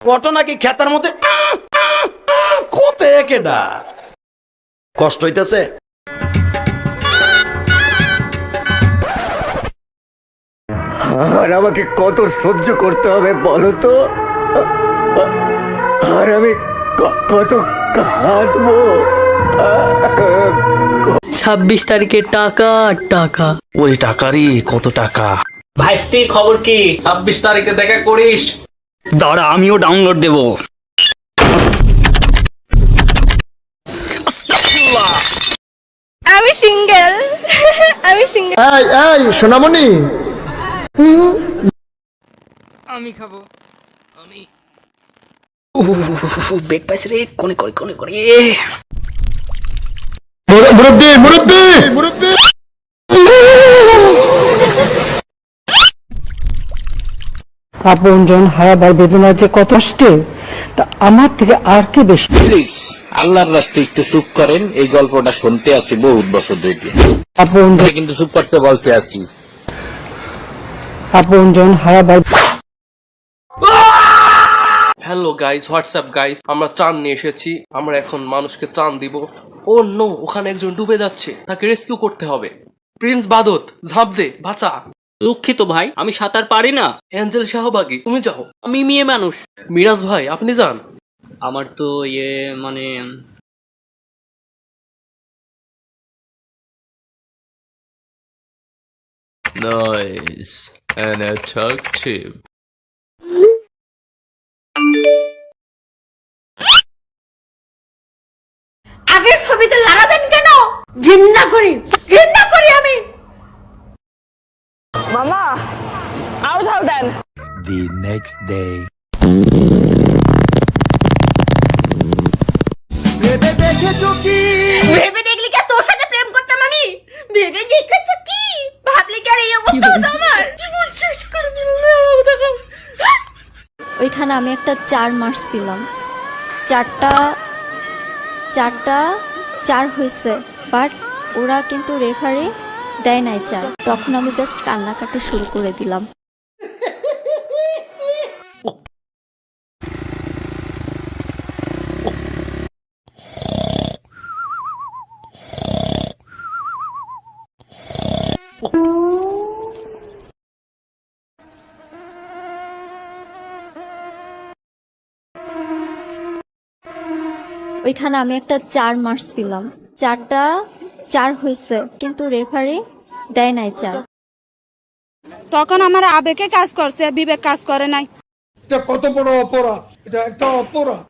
Auto নাকি খেতার মধ্যে? কোতে কেডা কষ্ট হইতেছে? আর আমাকে কত সহ্য করতে হবে বলো তো? আর আমি কত কাঁদবো? ছাব্বিশ তারিখে টাকা টাকা। ওই টাকারই কত টাকা? ভাইস্তি খবর কি? ছাব্বিশ তারিখে দেখা করিস? দাঁড়া আমিও ডাউনলোড দেব। আমি সিঙ্গেল আমি সিঙ্গেল এই এই সোনামণি। আমি খাব। আমি। বেগ পাইছে রে কোনে করে কোনে করে? মুর- মুরব্বি মুরব্বি মুরব্বি! আপনজন হারাবার বেদনা যে কত কষ্টে তা আমার থেকে আর কে বেশি? প্লিজ আল্লাহর রাস্তে একটু চুপ করেন এই গল্পটা শুনতে আছি বহুত বছর ধরে। আপনজন কিন্তু চুপ করতে বলতে আছি। আপনজন হারাবার হ্যালো গাইস হোয়াটসঅ্যাপ গাইস আমরা ত্রাণ নিয়ে এসেছি আমরা এখন মানুষকে ত্রাণ দিব। ও নো ওখানে একজন ডুবে যাচ্ছে তাকে রেস্কিউ করতে হবে। প্রিন্স বাদত ঝাঁপ দে বাঁচা। দুঃখিত ভাই আমি সাঁতার পারি না। অ্যাঞ্জেল শাহবাগি তুমি যাও। আমি মেয়ে মানুষ। মিরাজ ভাই আপনি যান। আমার তো ইয়ে মানে Nice and attractive. আগের ছবিতে লাগাতেন কেন? ঘৃণা করি ঘৃণা করি আমি। The next day. ভেবে দেখলি কি তোর সাথে প্রেম করতাম আমি? ভেবে দেখেছ কি? ভাবলি কি আর এই অবস্থা হতো আমার? জীবন শেষ করে দিল ওইখানে আমি একটা চার মারছিলাম চারটা চারটা চার হয়েছে বাট ওরা কিন্তু রেফারে দেয় নাই চার। তখন আমি জাস্ট কান্নাকাটি শুরু করে দিলাম। ওইখানে আমি একটা চার মারছিলাম চারটা চার হয়েছে কিন্তু রেফারি দেয় নাই চার। তখন আমার আবেগে কাজ করছে বিবেক কাজ করে নাই। এটা কত বড় অপরাধ? এটা একটা অপরাধ।